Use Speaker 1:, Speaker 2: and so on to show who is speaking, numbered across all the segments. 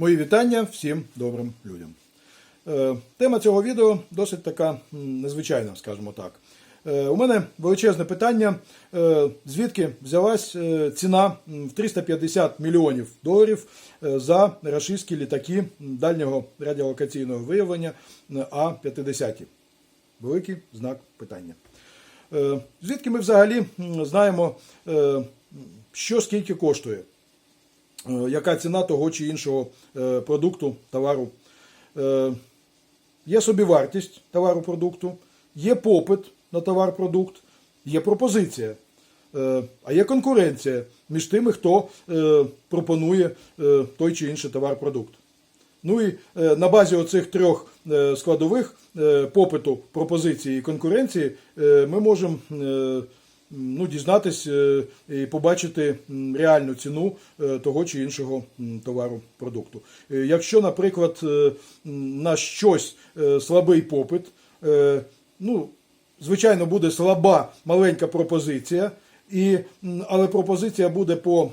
Speaker 1: Мої вітання всім добрим людям. Е, Тема цього відео досить така незвичайна, скажімо так. Е, У мене величезне питання, е, звідки взялась ціна в 350 мільйонів доларів за рашистські літаки дальнього радіолокаційного виявлення е, А-50. Великий знак питання. Звідки ми взагалі знаємо, що скільки коштує? Е, яка ціна того чи іншого е, продукту, товару. Е, Є собівартість товару продукту, є попит на товар-продукт, є пропозиція, а є конкуренція між тими, хто пропонує той чи інший товар-продукт. Ну і на базі оцих трьох складових попиту, пропозиції і конкуренції ми можемо ну, дізнатись е, і побачити реальну ціну е, того чи іншого товару продукту. Е, Якщо, наприклад, на щось слабий попит, ну, звичайно, буде слаба маленька пропозиція, і, але пропозиція буде по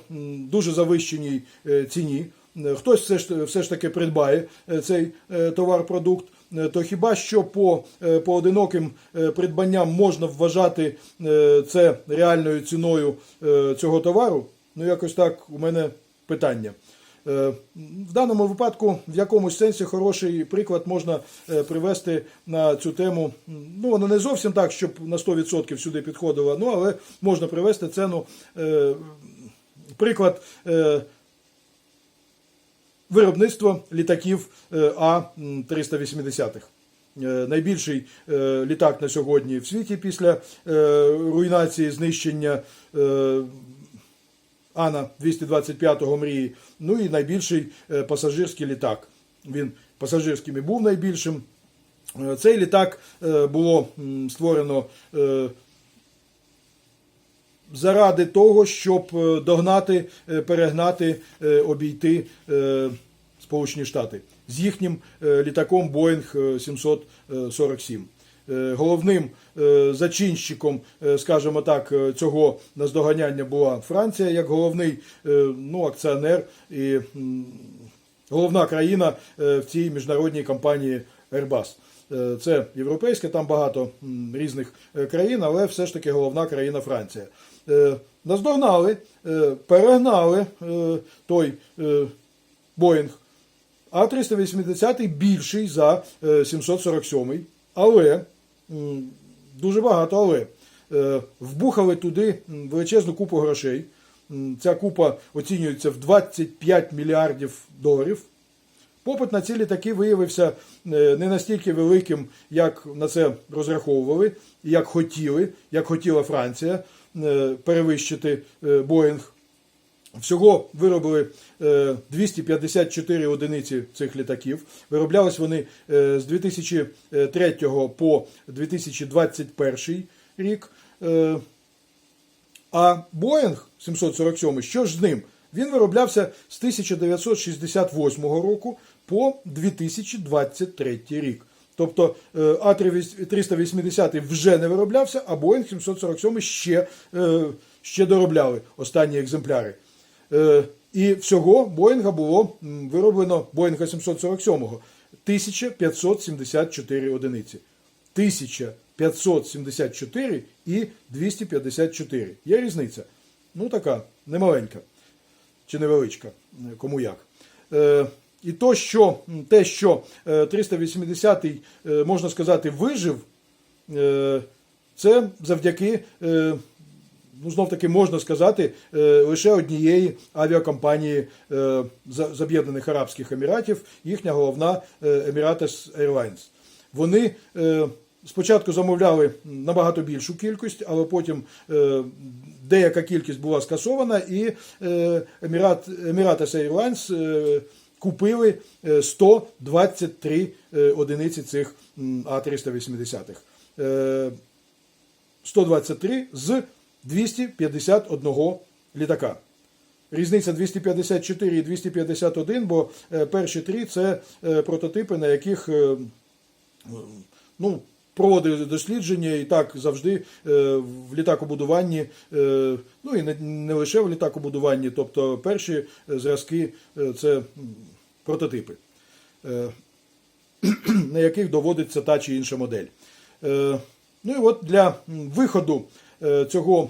Speaker 1: дуже завищеній ціні. Хтось все ж, все ж таки придбає цей товар-продукт, то хіба що по е, поодиноким е, придбанням можна вважати е, це реальною ціною е, цього товару? Ну, якось так у мене питання. Е, В даному випадку в якомусь сенсі хороший приклад можна е, привести на цю тему. Ну, воно не зовсім так, щоб на 100% сюди підходило, ну, але можна привести ціну. е, Приклад е, виробництво літаків е, А-380. Е, Найбільший е, літак на сьогодні в світі після руйнації знищення Ана 225-го мрії. Ну і найбільший пасажирський літак. Він пасажирським і був найбільшим. Цей літак було створено заради того, щоб догнати, перегнати, обійти Сполучені Штати з їхнім е, літаком Boeing 747. Е, Головним е, зачинщиком, е, скажімо так, цього наздоганяння була Франція як головний ну, акціонер і головна країна в цій міжнародній компанії Airbus. Це європейське, там багато різних країн, але все ж таки головна країна Франція. Наздогнали, перегнали той Боїнг, а 380 більший за е, 747, але дуже багато але. Е, Вбухали туди величезну купу грошей. Ця купа оцінюється в 25 мільярдів доларів. Попит на ці літаки виявився е, не настільки великим, як на це розраховували, як хотіли, як хотіла Франція е, перевищити е, Боїнг. Всього виробили е, 254 одиниці цих літаків. Вироблялись вони е, з 2003 по 2021 рік. Е, А Боїнг 747, що ж з ним? Він вироблявся з 1968 року по 2023 рік. Тобто е, А380 вже не вироблявся, а Боїнг 747 ще, е, ще доробляли останні екземпляри. Е, І всього Боїнга було вироблено Боїнга 747 1574 одиниці. 1574 і 254. Є різниця. Ну, така немаленька чи невеличка, е, кому як. Е, і то, що, те, що е, 380-й, е, можна сказати, вижив, е, це завдяки, е, ну, знов таки можна сказати, е, лише однієї авіакомпанії е, з Об'єднаних Арабських Еміратів, їхня головна е, Emirates Airlines. Вони спочатку замовляли набагато більшу кількість, але потім деяка кількість була скасована, і Emirates Airlines купили е, 123 е, одиниці цих А380-х. Е, 123 з 251 літака. Різниця 254 і 251, бо е, перші три це е, прототипи, на яких е, ну, проводили дослідження і так завжди в літакобудуванні, ну і не, лише в літакобудуванні, тобто перші зразки це прототипи, на яких доводиться та чи інша модель. Ну і от для виходу цього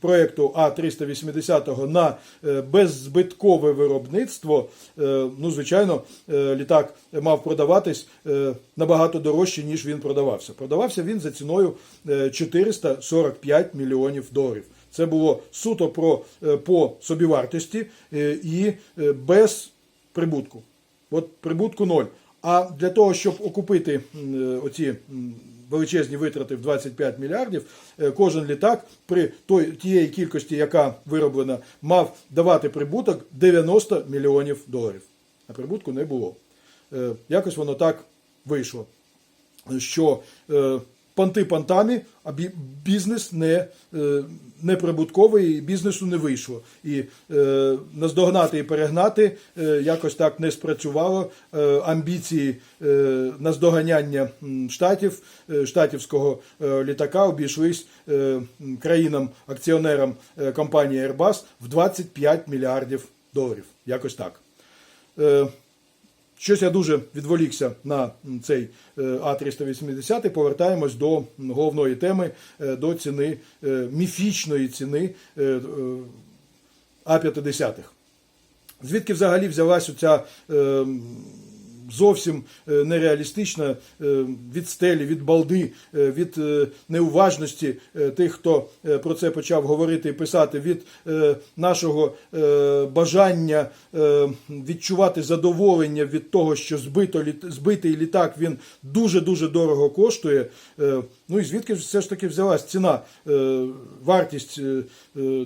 Speaker 1: проєкту А380 на е, беззбиткове виробництво, е, ну, звичайно, е, літак мав продаватись е, набагато дорожче, ніж він продавався. Продавався він за ціною е, 445 мільйонів доларів. Це було суто про, е, по собівартості е, і е, без прибутку. От прибутку ноль. А для того, щоб окупити е, оці величезні витрати в 25 мільярдів, е, кожен літак при той, тієї кількості, яка вироблена, мав давати прибуток 90 мільйонів доларів. А прибутку не було. Е, Якось воно так вийшло, що понти понтами, а бізнес не, е, не прибутковий, і бізнесу не вийшло. І е, наздогнати і перегнати е, якось так не спрацювало. Е, амбіції е, наздоганяння штатів, е, штатівського е, літака обійшлись е, країнам-акціонерам е, компанії Airbus в 25 мільярдів доларів. Якось так. Е, Щось я дуже відволікся на цей е, А380. Повертаємось до головної теми, е, до ціни, е, міфічної ціни е, е, А50. Звідки взагалі взялась оця зовсім е, нереалістична е, від стелі, від балди, е, від неуважності тих, хто про це почав говорити і писати, від нашого бажання відчувати задоволення від того, що збито, збитий літак він дуже-дуже дорого коштує. Ну і звідки все ж таки взялась ціна, вартість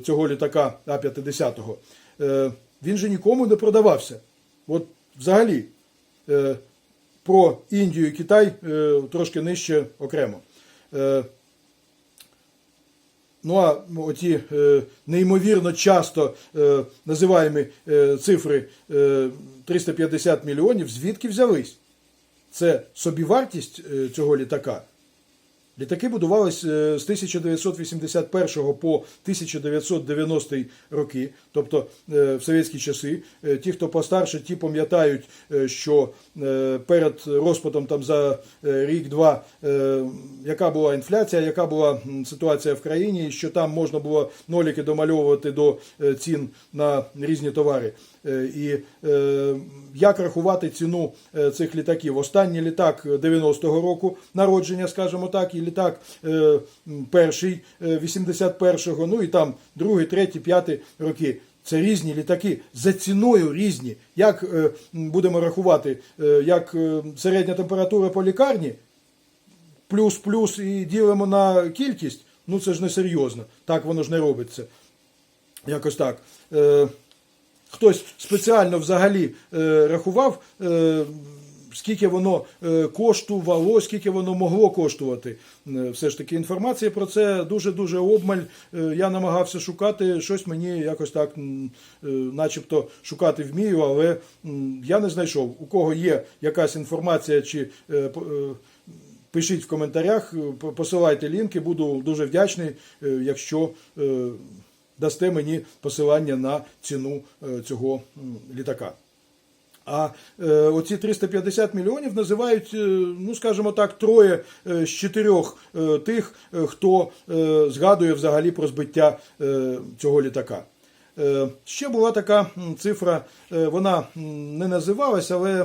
Speaker 1: цього літака А-50? Е, Він же нікому не продавався. От взагалі про Індію і Китай е, трошки нижче окремо. Е, Ну а оті е, неймовірно часто е, називаємо е, цифри е, 350 мільйонів, звідки взялись? Це собівартість е, цього літака. Літаки будувались е, з 1981 по 1990 роки, тобто е, в совєтські часи. Е, Ті, хто постарше, ті пам'ятають, що перед розпадом там за рік-два, яка була інфляція, яка була ситуація в країні, і що там можна було ноліки домальовувати до цін на різні товари. Е, І е, як рахувати ціну е, цих літаків? Останній літак 90-го року народження, скажімо так, і літак перший е, 81-го, ну і там другий, третій, п'ятий роки. Це різні літаки за ціною різні. Як е, будемо рахувати, е, як е, середня температура по лікарні, плюс-плюс і ділимо на кількість, ну це ж не серйозно. Так воно ж не робиться. Якось так. Е, хтось спеціально взагалі е, рахував, е, скільки воно е, коштувало, скільки воно могло коштувати. Е, Все ж таки інформація про це дуже-дуже обмаль. Е, Я намагався шукати щось мені якось так, начебто, шукати вмію, але я не знайшов. У кого є якась інформація чи. Пишіть в коментарях, посилайте лінки, буду дуже вдячний, якщо дасте мені посилання на ціну е, цього літака. А е, оці 350 мільйонів називають, е, ну скажімо так, троє з чотирьох тих, хто згадує взагалі про збиття цього літака. Е, Ще була така цифра, е, вона не називалась, але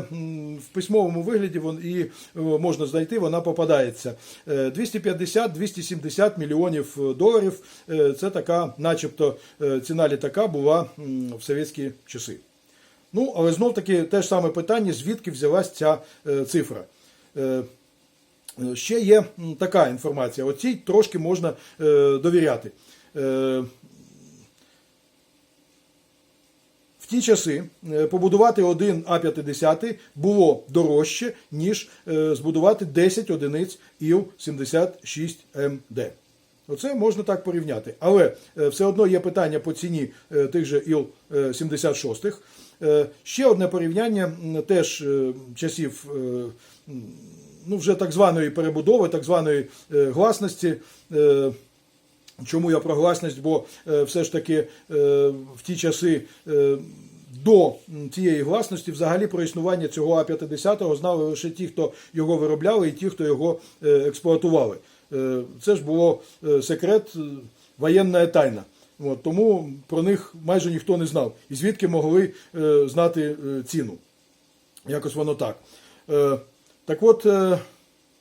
Speaker 1: в письмовому вигляді і е, можна знайти, вона попадається. Е, 250-270 мільйонів доларів. е, Це така, начебто, е, ціна літака була в совєтські часи. Ну, але знов таки те ж саме питання, звідки взялась ця е, цифра. Е, е, ще є така інформація. Оцій трошки можна е, довіряти. Е, в ті часи е, побудувати один А-50 було дорожче, ніж е, збудувати 10 одиниць Іл-76МД. Оце можна так порівняти. Але е, все одно є питання по ціні тих же Іл-76. Е, Ще одне порівняння теж часів ну, вже так званої перебудови, так званої гласності. Чому я про гласність? Бо е, все ж таки е, в ті часи е, до цієї гласності взагалі про існування цього А-50 знали лише ті, хто його виробляли, і ті, хто його експлуатували. Це ж було секрет, воєнна тайна. От, тому про них майже ніхто не знав. І звідки могли знати ціну. Якось воно так. Так от,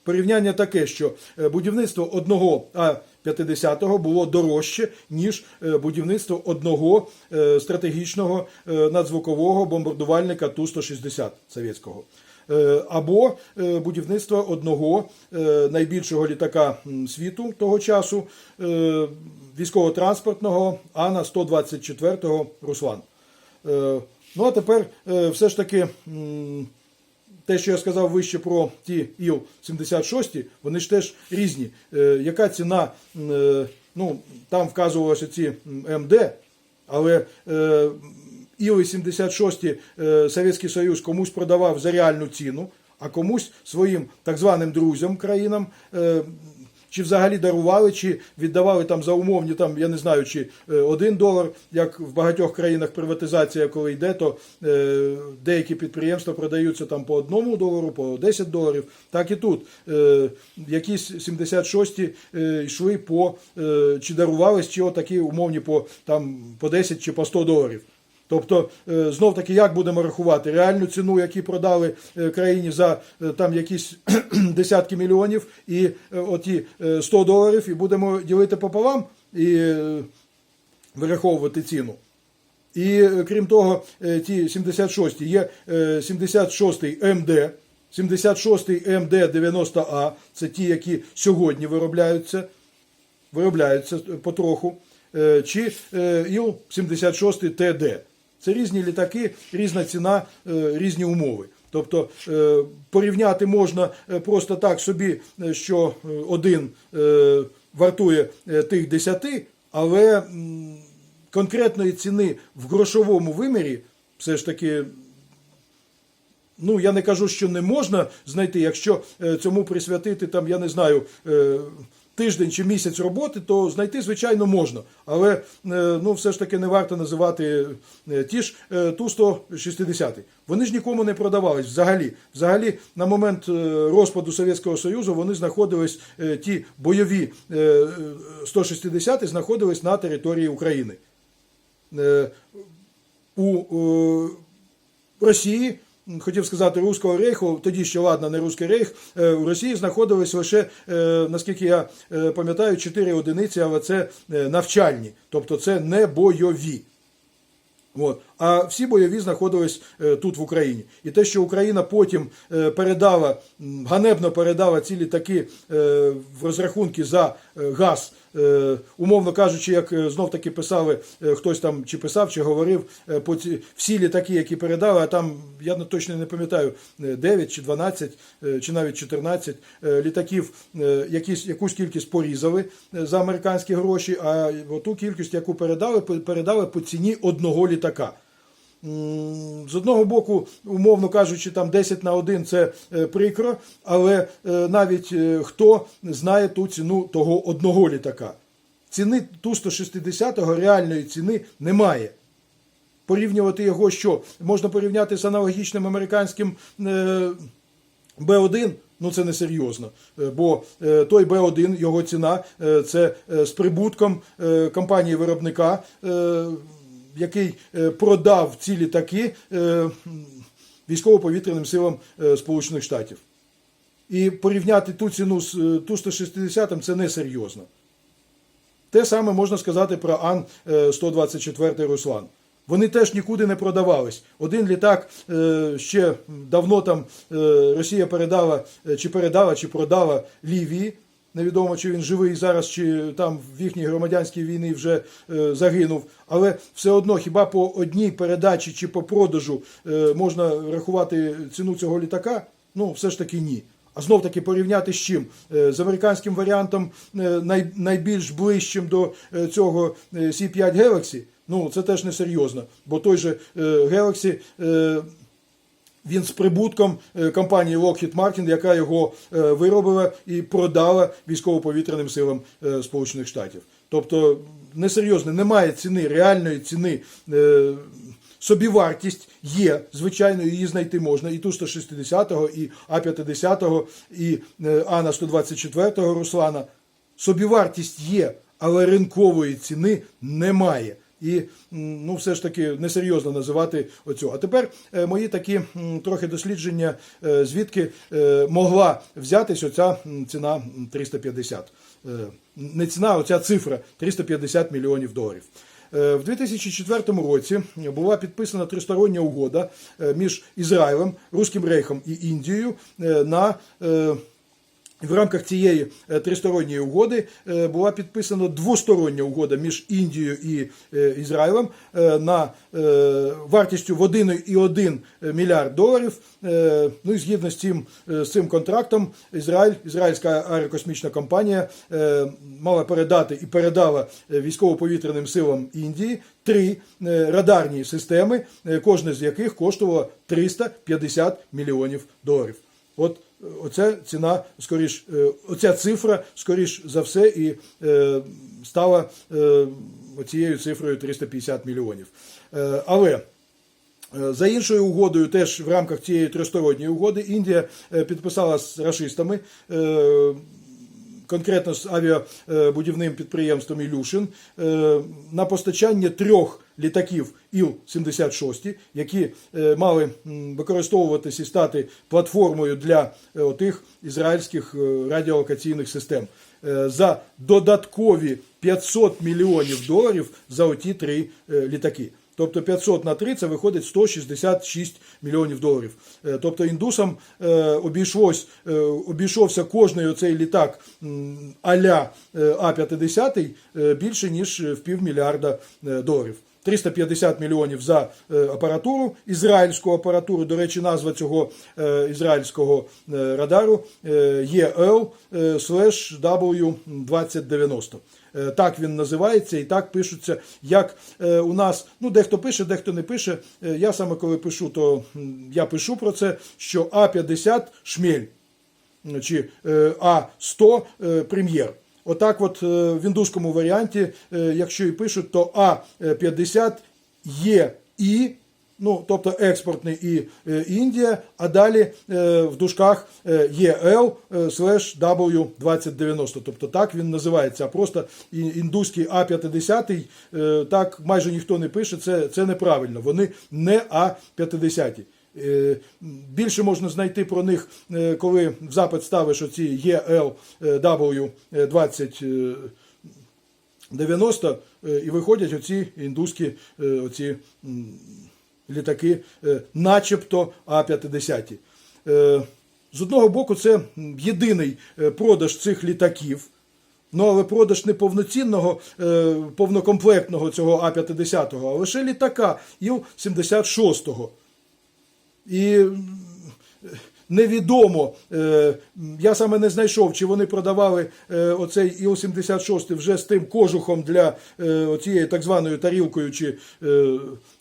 Speaker 1: порівняння таке, що будівництво одного А-50 було дорожче, ніж е, будівництво одного е, стратегічного е, надзвукового бомбардувальника Ту-160 совєтського. Е, Або будівництво одного найбільшого літака світу того часу військово-транспортного Ана-124 Руслан. Е, Ну а тепер все ж таки те, що я сказав вище про ті Іл-76, вони ж теж різні. Е, Яка ціна, е, ну, там вказувалося ці МД, але е, Іл-76 е, Совєтський Союз комусь продавав за реальну ціну, а комусь своїм так званим друзям країнам. Чи взагалі дарували, чи віддавали там за умовні, там я не знаю, чи е, один долар, як в багатьох країнах приватизація, коли йде, то е, деякі підприємства продаються там по одному долару, по 10 доларів. Так і тут е, якісь 76-ті е, йшли по е, чи дарувались, чи отакі умовні по там по 10 чи по 100 доларів. Тобто, е, знов таки, як будемо рахувати реальну ціну, які продали е, країні за е, там якісь десятки мільйонів, і оті е, 100 доларів, і будемо ділити пополам і вираховувати ціну. І крім того, ті 76 є е, 76 МД, 76 МД 90А, це ті, які сьогодні виробляються, виробляються потроху, чи е, Іл-76 ТД. Це різні літаки, різна ціна, е, різні умови. Тобто е, порівняти можна е, просто так собі, що один вартує тих 10, але конкретної ціни в грошовому вимірі все ж таки Ну, я не кажу, що не можна знайти. Якщо цьому присвятити там, я не знаю, тиждень чи місяць роботи, то знайти, звичайно, можна. Але е, ну, все ж таки не варто називати е, ті ж е, Ту-160. Вони ж нікому не продавались взагалі. Взагалі, на момент розпаду Совєтського Союзу вони знаходились, ті бойові е, е, 160 знаходились на території України. У Росії, хотів сказати, Руського рейху, тоді ще ладно, не Руський рейх, е, у Росії знаходились лише, е, наскільки я е, пам'ятаю, 4 одиниці, але це е, навчальні, тобто це не бойові. От. А всі бойові знаходились е, тут в Україні. І те, що Україна потім е, передала, ганебно передала ці літаки е, в розрахунки за е, газ, е, умовно кажучи, як е, знов таки писали, е, хтось там чи писав, чи говорив, е, всі літаки, які передали, а там, я точно не пам'ятаю, е, 9 чи 12, е, чи навіть 14 е, літаків, е, якісь, якусь кількість порізали е, за американські гроші, а ту кількість, яку передали, передали по ціні одного літака. З одного боку, умовно кажучи, там 10 на 1 це е, прикро, але е, навіть е, хто знає ту ціну того одного літака. Ціни ту 160-го реальної ціни немає. Порівнювати його що? Можна порівняти з аналогічним американським е, Б1, ну це не серйозно. Бо той Б1, його ціна це з прибутком компанії-виробника, е, який е, продав ці літаки е, військово-повітряним силам е, Сполучених Штатів. І порівняти ту ціну з е, Ту-160 це не серйозно. Те саме можна сказати про Ан-124 Руслан. Вони теж нікуди не продавались. Один літак ще давно там Росія передала, чи передала, чи продала Лівії. Невідомо, чи він живий зараз, чи там в їхній громадянській війні вже е, загинув. Але все одно, хіба по одній передачі чи по продажу е, можна рахувати ціну цього літака? Ну, все ж таки ні. А знов таки порівняти з чим? Е, З американським варіантом е, най, найбільш ближчим до е, цього е, C5 Galaxy, ну це теж не серйозно. Бо той же е, Galaxy, він з прибутком е, компанії Lockheed Martin, яка його е, виробила і продала військово-повітряним силам е, Сполучених Штатів. Тобто несерйозно, немає ціни, реальної ціни собівартість є, звичайно, її знайти можна. І Ту-160, і А-50, і е, Ана-124 Руслана. Собівартість є, але ринкової ціни немає. І ну, все ж таки несерйозно називати оцю. А тепер е, мої такі трохи дослідження, е, звідки е, могла взятись оця ціна м, 350. Е, не ціна, оця цифра 350 мільйонів доларів. В 2004 році була підписана тристороння угода між Ізраїлем, Руським Рейхом і Індією на в рамках цієї е, тристоронньої угоди е, була підписана двостороння угода між Індією і е, Ізраїлем на вартістю в 1,1 мільярд доларів. Ну і згідно з цим, з цим контрактом, Ізраїль, ізраїльська аерокосмічна компанія мала передати і передала військово-повітряним силам Індії три радарні системи, кожна з яких коштувала 350 мільйонів доларів. От оця ціна, скоріш, е, оця цифра, скоріш за все, і е, стала цією цифрою 350 мільйонів. Е, але е, за іншою угодою, теж в рамках цієї тристоронньої угоди, Індія е, підписала з рашистами. Конкретно з авіабудівним підприємством Ілюшин е, на постачання трьох літаків Іл-76, які е, мали використовуватися і стати платформою для е, отих ізраїльських радіолокаційних систем за додаткові 500 мільйонів доларів за оті три літаки. Тобто 500 на 3 це виходить 166 мільйонів доларів. Е, Тобто індусам е, обійшлось, е, обійшовся кожний оцей літак а-ля е, А-50 е, більше, ніж в півмільярда доларів. 350 мільйонів за апаратуру, ізраїльську апаратуру. До речі, назва цього ізраїльського радару е, EL W2090. Е, Так він називається і так пишуться, як е, у нас, ну дехто пише, дехто не пише. Е, Я саме коли пишу, то я пишу про це, що А50 шмель чи е, А100 е, прем'єр. Отак, от в індуському варіанті, якщо і пишуть, то А50 є і. Ну, тобто експортний і е, Індія, а далі е, в дужках е, ЄЛ слеш W2090. Тобто так він називається. А просто індуський А50 е, так майже ніхто не пише. Це, це неправильно. Вони не А50. Е, Більше можна знайти про них, коли в запит ставиш оці ЄЛ W20 90 е, і виходять оці індуські оці літаки, е, начебто А-50. Е, З одного боку, це єдиний е, продаж цих літаків. Ну, але продаж не повноцінного, повнокомплектного цього А-50, а лише літака Іл-76. І невідомо, е, я саме не знайшов, чи вони продавали е, оцей Іл-76 вже з тим кожухом для е, оцієї так званою тарілкою чи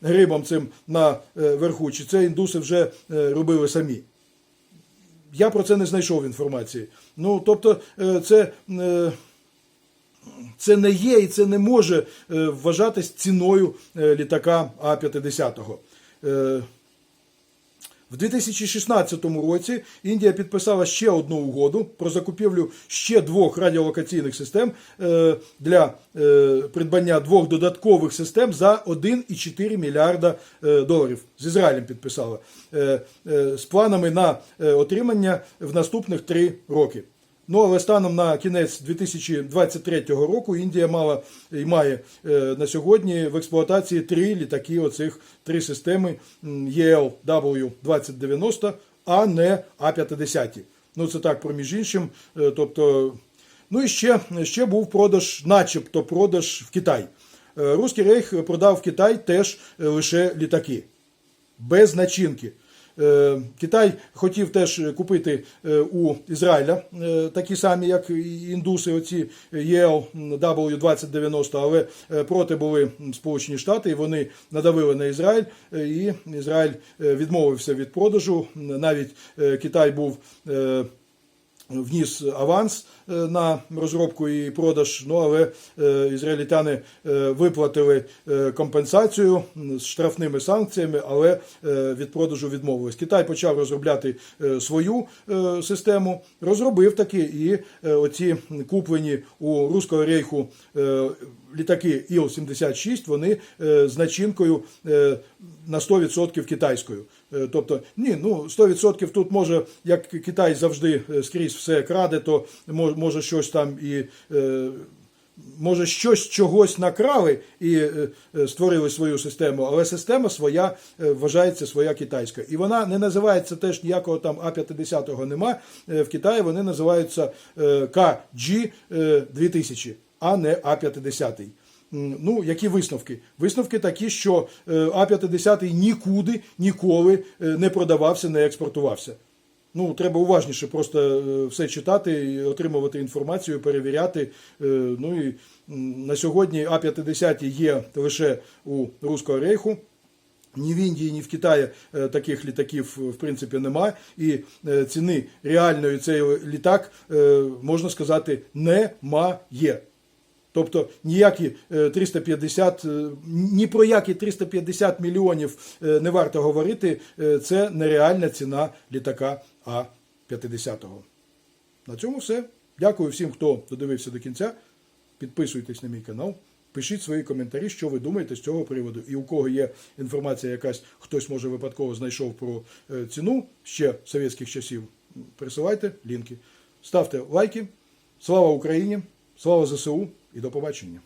Speaker 1: грибом цим на верху, чи це індуси вже робили самі. Я про це не знайшов інформації. Ну, тобто, це. це не є і це не може вважатись ціною літака А-50. В 2016 році Індія підписала ще одну угоду про закупівлю ще двох радіолокаційних систем е, для е, придбання двох додаткових систем за 1,4 мільярда е, доларів. З Ізраїлем підписала з планами на отримання в наступних три роки. Ну, але станом на кінець 2023 року Індія мала і має е, на сьогодні в експлуатації три літаки, оцих три системи м, EL-W2090, а не А-50. Ну, це так, проміж іншим. Е, Тобто, ну і ще, ще був продаж, начебто продаж в Китай. Е, Руський рейх продав в Китай теж е, лише літаки без начинки. Е, Китай хотів теж купити е, у Ізраїля е, такі самі, як індуси, оці ЄЛ W2090, але е, проти були Сполучені Штати, і вони надавили на Ізраїль, і Ізраїль відмовився від продажу. Навіть Китай був. Вніс аванс е, на розробку і продаж. Ну але е, ізраїльтяни е, виплатили компенсацію з штрафними санкціями, але від продажу відмовились. Китай почав розробляти свою систему, розробив таки і оці куплені у руського рейху літаки Іл-76, вони з начинкою на 100% китайською. Е, Тобто, ні, ну 100% тут може, як Китай завжди е, скрізь все краде, то може щось там і. е, Може, щось чогось накрали і створили свою систему, але система своя вважається своя китайська. І вона не називається теж ніякого там А-50 нема. В Китаї вони називаються е, 2000, а не А-50. Ну, які висновки? Висновки такі, що е, А-50 нікуди ніколи е, не продавався, не експортувався. Ну, треба уважніше просто е, все читати, отримувати інформацію, перевіряти. Ну і на сьогодні А-50 є лише у Руського рейху. Ні в Індії, ні в Китаї таких літаків в принципі немає. І ціни реальної цей літак, можна сказати, немає. Тобто ніякі е, 350, е, ні про які 350 мільйонів е, не варто говорити. Е, Це нереальна ціна літака А-50. На цьому все. Дякую всім, хто додивився до кінця. Підписуйтесь на мій канал. Пишіть свої коментарі, що ви думаєте з цього приводу. І у кого є інформація, якась хтось може випадково знайшов про е, ціну ще совєтських часів. Присилайте лінки. Ставте лайки. Слава Україні! Слава ЗСУ і до побачення!